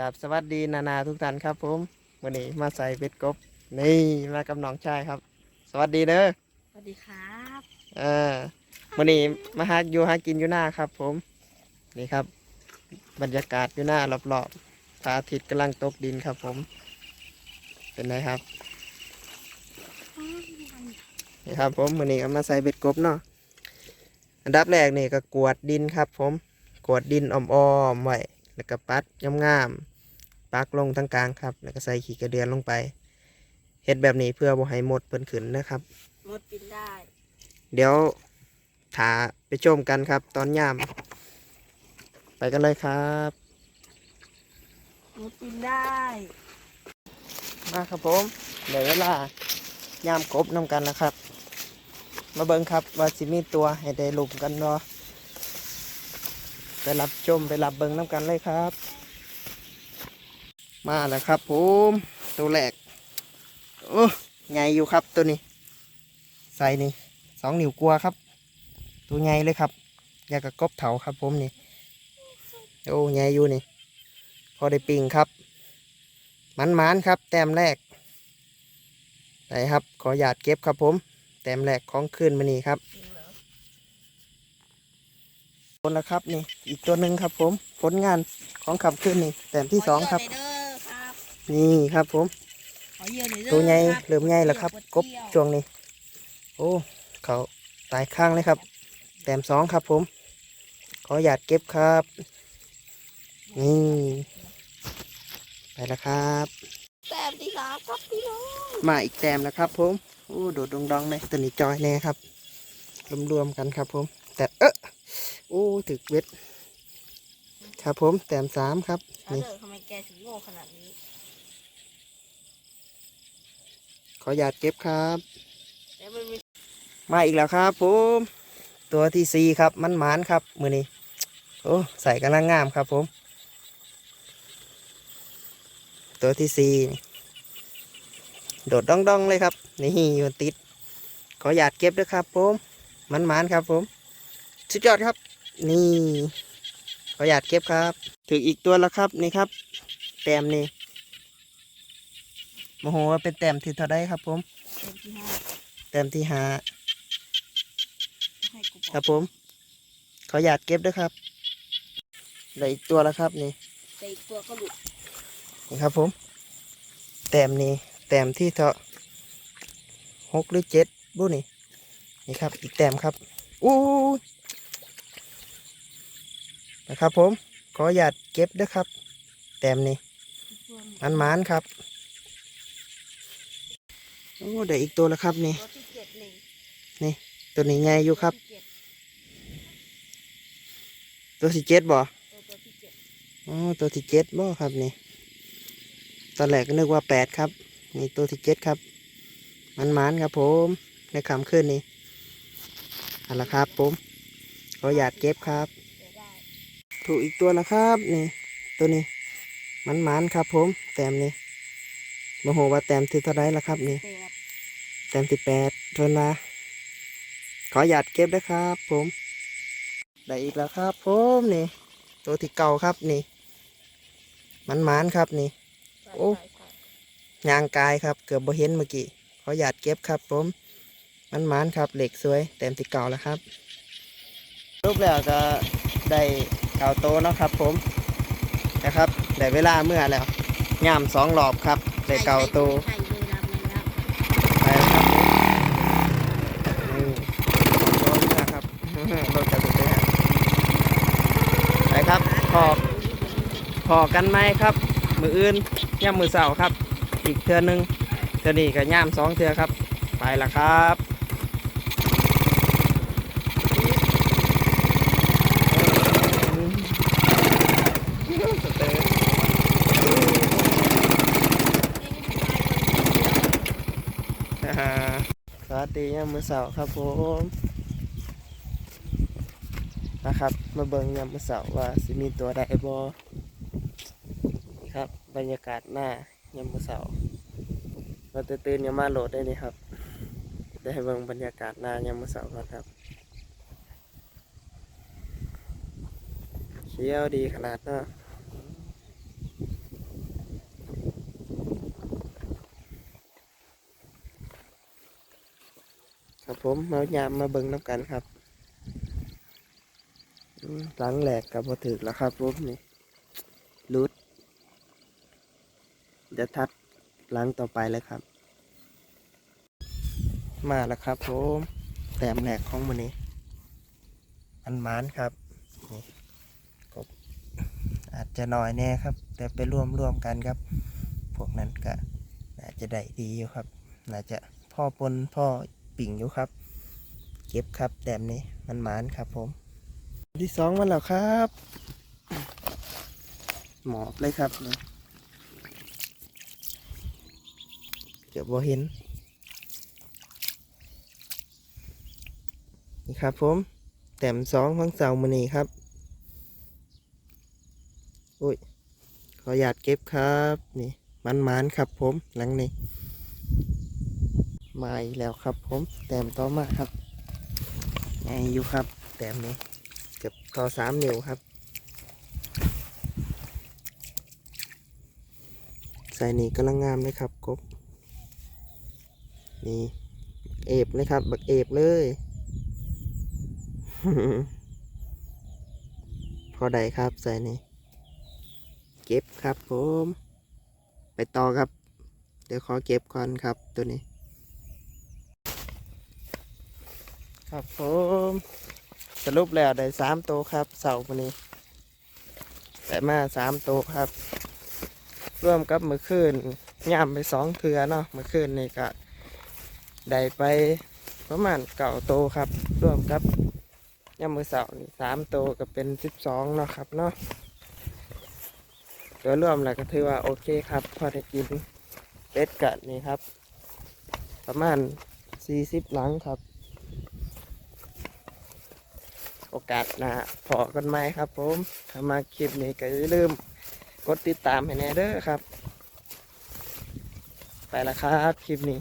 กับสวัสดีนานาทุกท่านครับผมวันนี้มาใส่เบ็ดกบ นี่มากับน้องชายครับ สวัสดีเด้อสวัสดีครับอ่าวันนี้มาหาอยู่หากินอยู่หน้าครับ ผม นี่ครับ บรรยากาศอยู่หน้ารอบๆพระอาทิตย์กำลังตกดินครับ ผม เป็นไงครับนี่ครับผมวันนี้ก็มาใส่เบ็ดกบเนาะอันดับแรกนี่ก็กวดดินครับ ผมกวดดินอ้อมๆไว้แล้วก็ปัดงามๆ ปักลงทั้งกลางครับ แล้วก็ใส่ขี้กระเดือนลงไปเฮ็ดแบบนี้เพื่อบ่ให้หมดเพิ่นขึ้นนะครับ มดปินได้เดี๋ยวถาไปชมกันครับ ตอนยามไปกันเลยครับ มดปินได้มาครับผมเดี๋ยวเวลายามกบนำกันนะครับ มาเบิ่งครับว่าสิมีตัวให้ได้ลุมกันเนาะไปรับชมไปรับเบิ่งนำกันเลยครับ มาแล้วครับผมตัวแรกโอ้ใหญ่อยู่ครับตัวนี้ ใส่นี่สองนิ้วกลัวครับ ตัวใหญ่เลยครับ อยากกับกบเถาครับผมนี่โอ้ใหญ่อยู่นี่ พอได้ปิงครับมันมันครับ แต้มแรกไหนครับ ขอหยาดเก็บครับผม แต้มแรกของคืนมานี่ครับคนละครับนี่ อีกตัวหนึ่งครับผมผลงานของขับขึ้นนี่ แต้มที่สองครับ น่อยเด้อครับนี่ครับผมขอเยอะหน่อยเด้อตัวใหญ่ครับเริ่มใหญ่แล้วครับ กบช่วงนี้ โอ้ เขาตายข้างเลยครับ แต้มสองครับผม ขอหยาดเก็บครับ นี่ ไปแล้วครับ แต้มที่สามครับพี่น้อง มาอีกแต้มแล้วครับผม โอ้โดดดงดองเลยตัวนี้จอยแน่ครับ รวมๆกันครับผม แต่เออโอ้ถึกเว็ดครับผมแต้มสามครับเอานี่เด้อทำไมแกถึงโง่ขนาดนี้ ขอหยาดเก็บครับ มาอีกแล้วครับผมตัวที่สี่ครับมันหมานครับมือนี้โอ้ใส่กำลังงามครับผม ตัวที่สี่โดดดองดองๆเลยครับ นี่อยู่ติด ขอหยาดเก็บด้วยครับผมมันหมานครับผม สุดยอดครับ นี่ขอหยาดเก็บครับ ถึงอีกตัวแล้วครับนี่ครับ แต้มนี่ โมโหว่าเป็นแต้มที่เท่าไดครับ ผมเต็มที่ห้าแต้มที่ห้าให้กูบคอรักบผม ขอหยาดเก็บด้วยครับเหลืออีกตัวแล้วครับนี่แต่อีกตัวก็หลุดนี่ครับ ผม แต้มนี่แต้มที่เท่าหกหรือเจ็ดบุนี่นี่ครับ อีกแต้มครับอู้ยนะครับ ผม ขอหยาดเก็บด้วยครับ แต้มนี่มันมานๆครับ โอ้เดี๋ยวอีกตัวแล้วครับนี่ตัวที่เจ็ดนี่ ตัวนี้ไงอยู่ครับ ตัวที่เจ็ดตัวที่เจ็ดบ่ตัวตัวที่เจ็ดอ๋อตัวที่เจ็ดบ่ครับนี่ ตอนแรกก็นึกว่าแปดครับ นี่ตัวที่เจ็ดครับ มันมันๆครับผม ในคำขึ้นนี่เอาละครับผมขอหยาดเก็บครับเดี๋ยวได้ถูกอีกตัวแล้วครับนี่ ตัวนี้ มันมันๆครับผม แต้มนี่โมโหว่าแต้มที่เท่าไรแล้วครับนี่ แปดแต้มที่แปดทวนมาขอหยาดเก็บด้ครับ ผม ได้อีกแล้วครับ ผมนี่ ตัวที่เก่าครับนี่มันมันครับนี่ โอ้ยางกายครับ เกือบบ่เห็นเมื่อกี้ขอหยาดเก็บครับ ผม มันมันครับเหล็กสวยเต็มที่เก่าแล้วครับรูปแล้วก็ได้เก่าโตเนะครับ ผมนะครับได้เวลาเมื่อแล้วย่ามสองรอบครับได้เก่าโต ใส่เลยดำเลยแล้ว ไปแล้วครับนี่โดนนะครับ โดนกระสุนเลยฮะไปครับพอพอกันไหมครับ มืออื่นย่ำมือเสาครับ อีกเทือหนึงเทือนี้ก็ย่ามสองเทือครับ ไปละครับสเตอร์อ่าสวัสดีย่ำมือเสาครับผมะครับ มาเบิ้งยามมื้เสาร์ว่าสิมีตัวใดบ่ครับ บรรยากาศหน้ายามมื้เสาร์เราจะตื่นยามาโหลดได้นี่ครับได้เบิ้งบรรยากาศหน้ายามมื้เสาร์ครับเชี่ยวดีขนาดนาะครับผม มายามมาเบิ้งน้ำกันครับ หลังแหลกกับพอถึกแล้วครับผมนี่รุดจะทัดหลังต่อไปเลยครับ มาแล้วครับผมแต้มแหลกของมันนี้ อันหมานครับนี่กบอาจจะน้อยแน่ครับ แต่ไปร่วมร่วมกันครับ พวกนั้นก็น่าจะได้ดีอยู่ครับ น่าจะพ่อปนพ่อปิ่งอยู่ครับ เก็บครับแต้มนี้มันหมานครับผม ที่สองมาแล้วครับ หมอบเลยครับเดี๋ยวบ่เห็น นี่ครับผม แต้มสองของเสาร์มือนี้ครับอุ้ยขอหยาดเก็บครับ นี่มันมานๆครับผมหลังนี้มาอีกแล้วครับผม แต้มต่อมาครับไงอยู่ครับ แต้มนี้ เกือบต่อสามนิ้วครับใส่นี่กำลังงามเลยครับกบนี่เอฟเลยครับบักเอฟเลยพอได้ครับใส่นี่เก็บครับผม ไปต่อครับ เดี๋ยวขอเก็บก่อนครับตัวนี้ ครับผม สรุปแล้วได้สามตัวครับเสาร์วันนี้ได้มาสามตัวครับร่วมกับมือคืนย่ำไปสองเทือเนาะมือคืนนี่ก็ได้ไปประมาณเก่าโตครับร่วมกับย่ำมือเสาร์นี่สามโตวก็เป็นสิบสองเนาะครับเนาะโดยรวมแล้วก็ถือว่าโอเคครับพอได้กินเป็ดกัดนี่ครับ ประมาณสี่สิบหลังครับ โอกาสหนะพอกันไหมครับผมถ้ามาคลิปนี้ก็อย่าลืมกดติดตามให้แน่เด้อครับ ไปละครับคลิปนี้